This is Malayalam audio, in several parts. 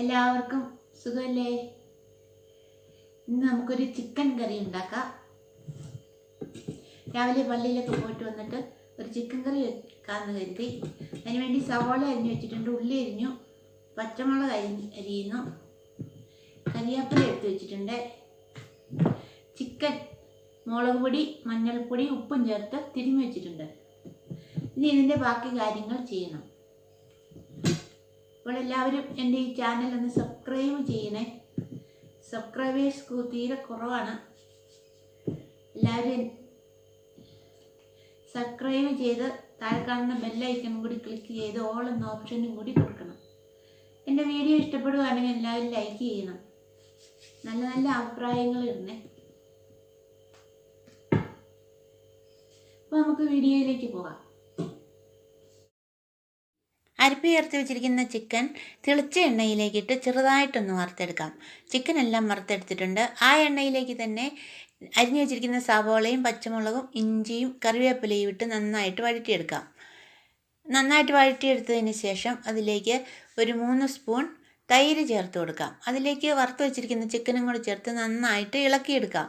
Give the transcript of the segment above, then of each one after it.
എല്ലാവർക്കും സുഖമല്ലേ ഇന്ന് നമുക്കൊരു ചിക്കൻ കറി ഉണ്ടാക്കാം. രാവിലെ പള്ളിയിലൊക്കെ പോയിട്ട് വന്നിട്ട് ഒരു ചിക്കൻ കറി വെക്കാമെന്ന് കരുതി. അതിനുവേണ്ടി സവോള അരിഞ്ഞു വെച്ചിട്ടുണ്ട് ഉള്ളി അരിഞ്ഞു പച്ചമുളക് അരി അരിയുന്നു. കരിയാപ്പില എടുത്ത് വെച്ചിട്ടുണ്ട്. ചിക്കൻ മുളക് പൊടി മഞ്ഞൾപ്പൊടി ഉപ്പും ചേർത്ത് തിരുമ്മി വെച്ചിട്ടുണ്ട്. ഇനി ഇതിന്റെ ബാക്കി കാര്യങ്ങൾ ചെയ്യണം. അപ്പോൾ എല്ലാവരും എന്റെ ഈ ചാനൽ ഒന്ന് സബ്സ്ക്രൈബ് ചെയ്യണേ. സബ്സ്ക്രൈബേഴ്സ് തീരെ കുറവാണ്. എല്ലാവരും സബ്സ്ക്രൈബ് ചെയ്ത് താഴെ കാണുന്ന ബെല്ലൈക്കൺ കൂടി ക്ലിക്ക് ചെയ്ത് ഓൾ എന്ന ഓപ്ഷനും കൂടി കൊടുക്കണം. എന്റെ വീഡിയോ ഇഷ്ടപ്പെടുകയാണെങ്കിൽ എല്ലാവരും ലൈക്ക് ചെയ്യണം. നല്ല നല്ല അഭിപ്രായങ്ങൾ ഇടണേ. അപ്പോൾ നമുക്ക് വീഡിയോയിലേക്ക് പോകാം. അരിപ്പ ചേർത്ത് വെച്ചിരിക്കുന്ന ചിക്കൻ തിളിച്ച എണ്ണയിലേക്കിട്ട് ചെറുതായിട്ടൊന്ന് വറുത്തെടുക്കാം. ചിക്കൻ എല്ലാം വറുത്തെടുത്തിട്ടുണ്ട്. ആ എണ്ണയിലേക്ക് തന്നെ അരിഞ്ഞു വെച്ചിരിക്കുന്ന സവോളയും പച്ചമുളകും ഇഞ്ചിയും കറിവേപ്പിലയും ഇട്ട് നന്നായിട്ട് വഴറ്റിയെടുക്കാം. നന്നായിട്ട് വഴറ്റിയെടുത്തതിന് ശേഷം അതിലേക്ക് ഒരു മൂന്ന് സ്പൂൺ തൈര് ചേർത്ത് കൊടുക്കാം. അതിലേക്ക് വറുത്ത് വെച്ചിരിക്കുന്ന ചിക്കനും കൂടി ചേർത്ത് നന്നായിട്ട് ഇളക്കിയെടുക്കാം.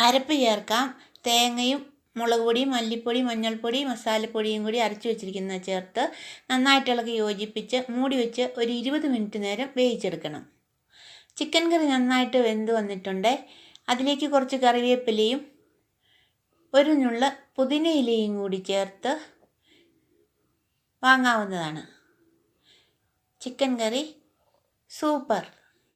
അരപ്പ് ചേർക്കാം. തേങ്ങയും മുളക് പൊടി മല്ലിപ്പൊടി മഞ്ഞൾപ്പൊടി മസാലപ്പൊടിയും കൂടി അരച്ച് വെച്ചിരിക്കുന്ന ചേർത്ത് നന്നായിട്ട് ഇളക്കി യോജിപ്പിച്ച് മൂടി വെച്ച് ഒരു ഇരുപത് മിനിറ്റ് നേരം വേവിച്ചെടുക്കണം. ചിക്കൻ കറി നന്നായിട്ട് വെന്ത് വന്നിട്ടുണ്ട്. അതിലേക്ക് കുറച്ച് കറിവേപ്പിലയും ഒരു ഞുള്ള പുതിനയിലയും കൂടി ചേർത്ത് വാങ്ങാവുന്നതാണ്. Chicken curry super.